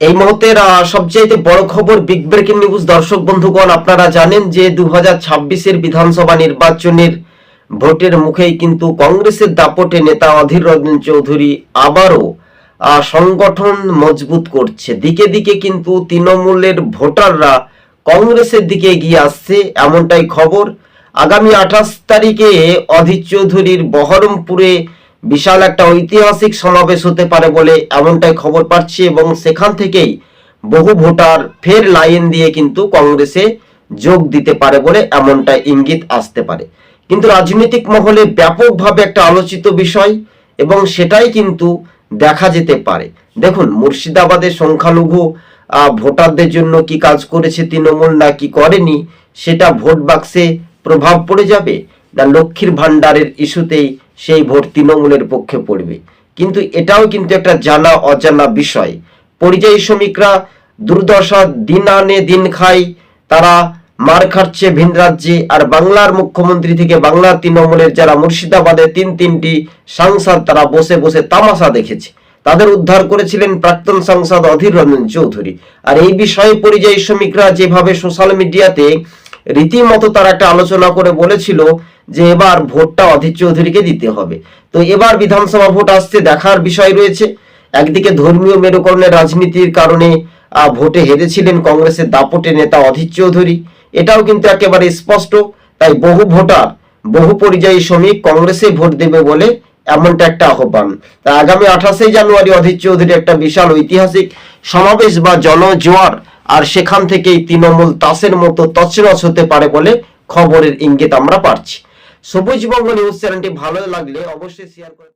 এই মুহূর্তের সবচাইতে বড় খবর বিগ ব্রেকিং নিউজ দর্শক বন্ধুগণ, আপনারা জানেন যে দু হাজার বিধানসভা নির্বাচনের ভোটের মুখেই কিন্তু কংগ্রেসের দাপটে নেতা অধীর রঞ্জন চৌধুরী আবারও সংগঠন মজবুত করছে। দিকে দিকে কিন্তু তৃণমূলের ভোটাররা কংগ্রেসের দিকে এগিয়ে আসছে, এমনটাই খবর। আগামী আঠাশ তারিখে অধীর চৌধুরীর বহরমপুরে বিশাল একটা ঐতিহাসিক সমাবেশ হতে পারে বলে এমনটাই খবর পাচ্ছি এবং সেখান থেকেই বহু ভোটার ফের লাইন দিয়ে কিন্তু কংগ্রেসে যোগ দিতে পারে বলে এমনটাই ইঙ্গিত আসতে পারে। কিন্তু রাজনৈতিক মহলে ব্যাপকভাবে একটা আলোচিত বিষয় এবং সেটাই কিন্তু দেখা যেতে পারে। দেখুন মুর্শিদাবাদের সংখ্যালঘু ভোটারদের জন্য কি কাজ করেছে তৃণমূল না কি করেনি, সেটা ভোট বাক্সে প্রভাব পড়ে যাবে? না লক্ষ্মীর ভাণ্ডারের ইস্যুতেই সেই ভোট তৃণমূলের পক্ষে পড়বে। কিন্তু এটাও কিন্তু একটা জানা অজানা বিষয়। পরিযায়ী শ্রমিকরা দুর্দশা দিন আনে দিন খায়, তারা মার খাচ্ছে ভিন রাজ্যে। আর বাংলার মুখ্যমন্ত্রী থেকে বাংলার তৃণমূলের যারা মুর্শিদাবাদে তিন তিনটি সাংসদ, তারা বসে বসে তামাশা দেখেছে। তাদের উদ্ধার করেছিলেন প্রাক্তন সাংসদ অধীর রঞ্জন চৌধুরী। আর এই বিষয়ে পরিযায়ী শ্রমিকরা যেভাবে সোশ্যাল মিডিয়াতে রীতিমতো তারা একটা আলোচনা করে বলেছিল যে এবার ভোটটা অধীর চৌধুরীকে দিতে হবে। তো এবার বিধানসভা ভোট আসছে, দেখার বিষয় রয়েছে। একদিকে ধর্মীয় মেরুকরণের রাজনীতির কারণে ভোটে হেরেছিলেন কংগ্রেসের দাপটে নেতা অধীর চৌধুরী। এটাও কিন্তু একেবারে স্পষ্ট। তাই বহু ভোটার, বহু পরিযায়ী শ্রমিক কংগ্রেসে ভোট দেবে বলে এমনটা একটা আহ্বান। তা আগামী আঠাশে জানুয়ারি অধীর চৌধুরী একটা বিশাল ঐতিহাসিক সমাবেশ বা জনজোয়ার, আর সেখান থেকেই তৃণমূল তাসের মতো তছনছ হতে পারে বলে খবরের ইঙ্গিত আমরা পাচ্ছি। সবুজ বঙ্গ নিউজ চ্যানেলটি ভালো লাগলে অবশ্যই শেয়ার করে